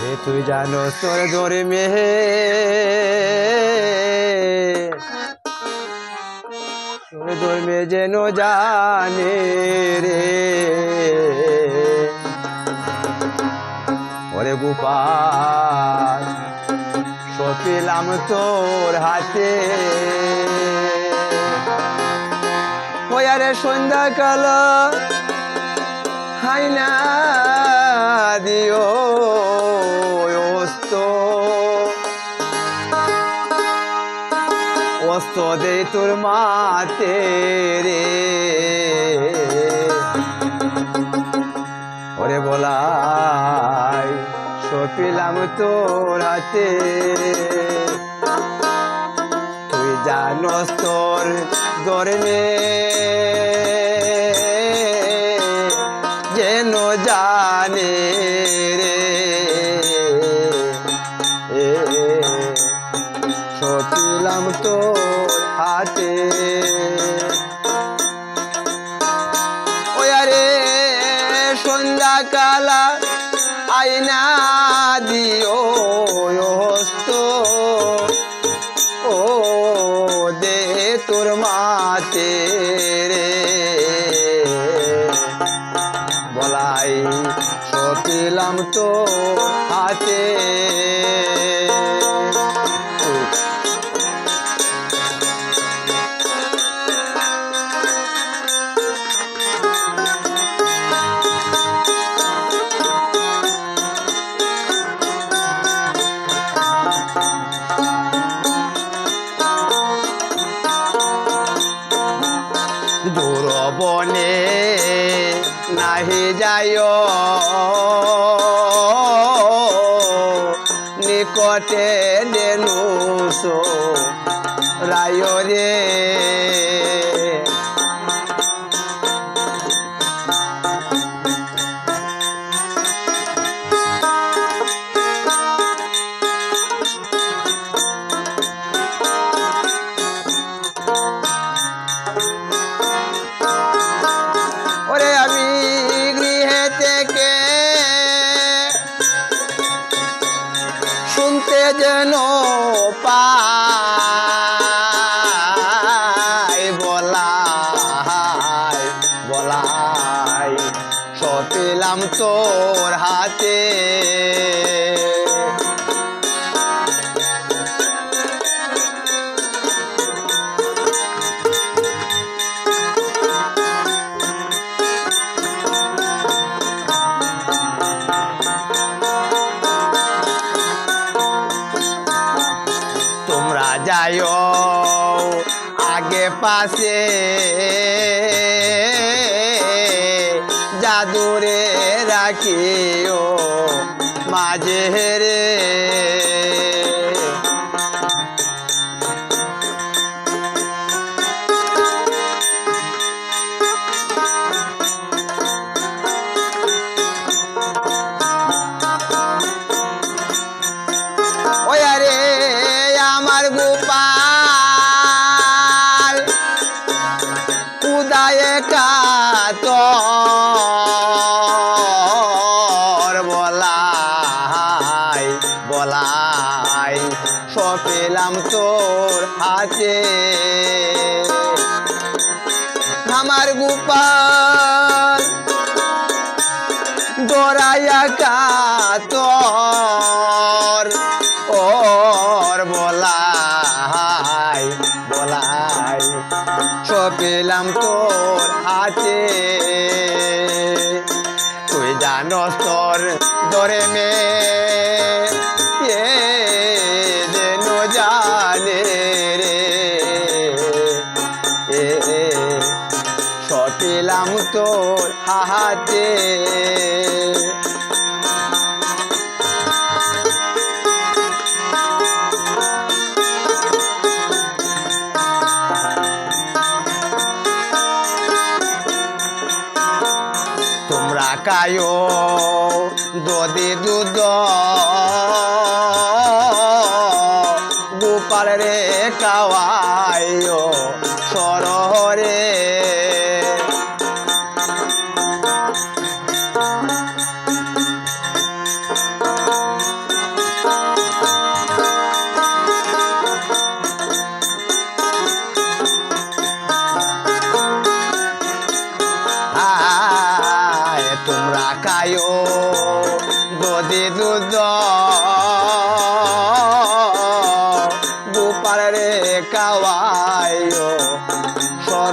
হে তুই জানো তোর ধরে মেহে। তোর ধর্মে যেন জানে রে। ওরে গোপাল, সপিলাম তোর হাতে। ওই আরে সন্ধ্যাকাল, হাই না দিও। অস্ত দে তোর মাতে রে। ওরে বলাই সপিলাম তোর হাতে তুই জানস তোর গরমে আইনা দিও হস্ত। ও দে তোর মাতে রে। বলাই সপিলাম তো হাতে। যায় নিকটে দেনুস রায় রে সপিলাম তোর হাতে তোমরা যাইও আগে পাশে জাদুরে রাখিও মাঝে রে। বলাই সপেলাম তোর হাতে। আমার গোপাল দরাইয়া কাতর, ওর বলাই বলাই সপেলাম তোর হাতে। তুই জানস তোর দরে মে সপিলাম তোর হাতে তোমরা কায়ো দদি দুধ গোপাল রে কাওয়াইও সরহরে।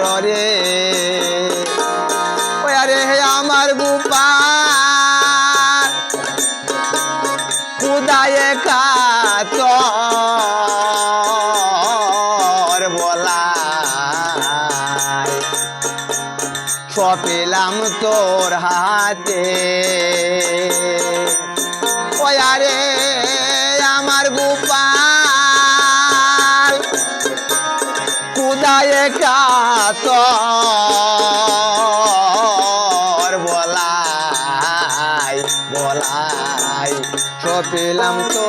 সররে ওই আরে হে আমার গোপাল খুদায়ে কাতর বলাই। সপেলাম তোর হাতে। ওয়ারে কাতর বলাই বলাই সপিলাম তো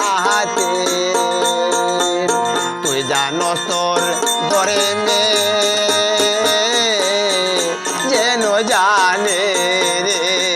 হাতে তুই জানস তোর দরে মে যেন জানে রে।